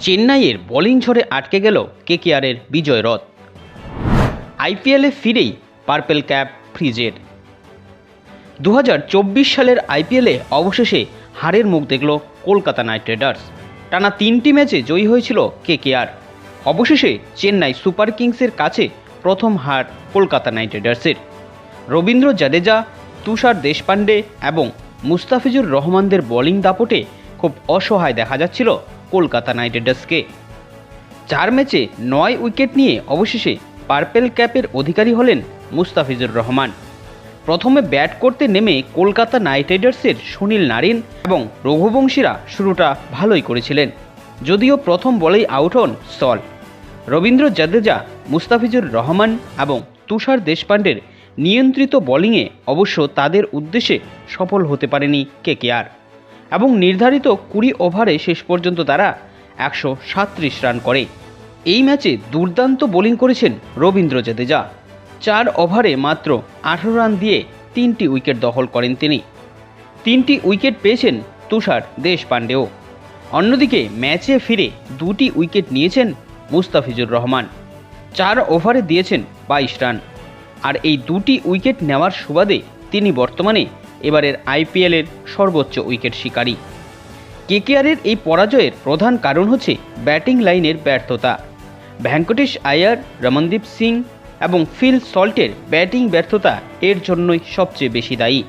চেন্নাইয়ের বোলিং ঝড়ে আটকে গেল কেকেআরের বিজয় রথ। আইপিএলে ফিরেই পার্পেল ক্যাপ ফ্রিজের। দু হাজার চব্বিশ সালের আইপিএলে অবশেষে হারের মুখ দেখল কলকাতা নাইট রাইডার্স। টানা তিনটি ম্যাচে জয়ী হয়েছিল কেকেআর। অবশেষে চেন্নাই সুপার কিংসের কাছে প্রথম হার কলকাতা নাইট রাইডার্সের। রবীন্দ্র জাদেজা, তুষার দেশপান্ডে এবং মুস্তাফিজুর রহমানদের বোলিং দাপটে খুব অসহায় দেখা যাচ্ছিল কলকাতা নাইট রাইডার্সকে চার ম্যাচে নয় উইকেট নিয়ে অবশেষে পার্পেল ক্যাপের অধিকারী হলেন মুস্তাফিজুর রহমান। প্রথমে ব্যাট করতে নেমে কলকাতা নাইট রাইডার্সের সুনীল নারিন এবং রঘুবংশীরা শুরুটা ভালোই করেছিলেন, যদিও প্রথম বলেই আউট হন সল। রবীন্দ্র জাদেজা, মুস্তাফিজুর রহমান এবং তুষার দেশপান্ডের নিয়ন্ত্রিত বোলিংয়ে অবশ্য তাদের উদ্দেশ্যে সফল হতে পারেনি কেকেআর। এবং নির্ধারিত কুড়ি ওভারে শেষ পর্যন্ত তারা একশো সাতত্রিশ রান করে। এই ম্যাচে দুর্দান্ত বোলিং করেছেন রবীন্দ্র জাদেজা। চার ওভারে মাত্র আঠারো রান দিয়ে তিনটি উইকেট দখল করেন তিনি। তিনটি উইকেট পেয়েছেন তুষার দেশপান্ডেও অন্যদিকে ম্যাচে ফিরে দুটি উইকেট নিয়েছেন মুস্তাফিজুর রহমান। চার ওভারে দিয়েছেন বাইশ রান। আর এই দুটি উইকেট নেওয়ার সুবাদে তিনি বর্তমানে এবারের আইপিএলের সর্বোচ্চ উইকেট শিকারী। কেকেআরের এই পরাজয়ের প্রধান কারণ হচ্ছে ব্যাটিং লাইনের ব্যর্থতা। ভেঙ্কটেশ আয়ার, রমনদীপ সিং এবং ফিল সল্টের ব্যাটিং ব্যর্থতা এর জন্যই সবচেয়ে বেশি দায়ী।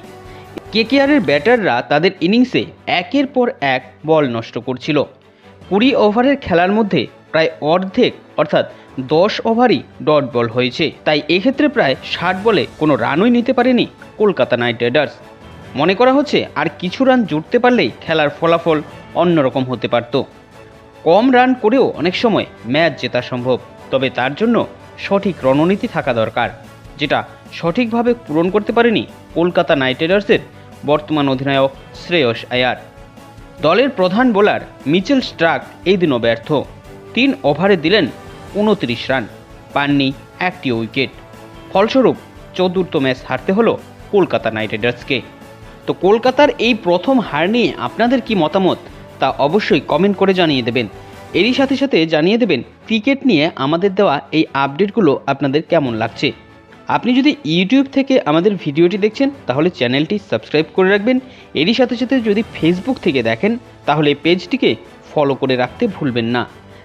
কেকেআরের ব্যাটাররা তাদের ইনিংসে একের পর এক বল নষ্ট করছিল। কুড়ি ওভারের খেলার মধ্যে প্রায় অর্ধেক, অর্থাৎ দশ ওভারই ডট বল হয়েছে। তাই এক্ষেত্রে প্রায় ষাট বলে কোনো রানই নিতে পারেনি কলকাতা নাইট রাইডার্স। মনে করা হচ্ছে আর কিছু রান জুটতে পারলেই খেলার ফলাফল অন্যরকম হতে পারত। কম রান করেও অনেক সময় ম্যাচ জেতা সম্ভব, তবে তার জন্য সঠিক রণনীতি থাকা দরকার, যেটা সঠিকভাবে পূরণ করতে পারেনি কলকাতা নাইট রাইডার্সের বর্তমান অধিনায়ক শ্রেয়স আয়ার। দলের প্রধান বোলার মিচেল স্ট্রাক এই দিনও ব্যর্থ। তিন ওভারে দিলেন উনত্রিশ রান, পাননি একটি উইকেট। ফলস্বরূপ চতুর্থ ম্যাচ হারতে হলো কলকাতা নাইট রাইডার্সকে। তো কলকাতার এই প্রথম হার নিয়ে আপনাদের কি মতামত? তা অবশ্যই কমেন্ট করে জানিয়ে দেবেন। এরই সাথে সাথে জানিয়ে দেবেন ক্রিকেট নিয়ে আমাদের দেওয়া এই আপডেটগুলো আপনাদের কেমন লাগছে। আপনি যদি ইউটিউব থেকে আমাদের ভিডিওটি দেখছেন, তাহলে চ্যানেলটি সাবস্ক্রাইব করে রাখবেন। এরই সাথে সাথে যদি ফেসবুক থেকে দেখেন, তাহলে পেজটিকে ফলো করে রাখতে ভুলবেন না।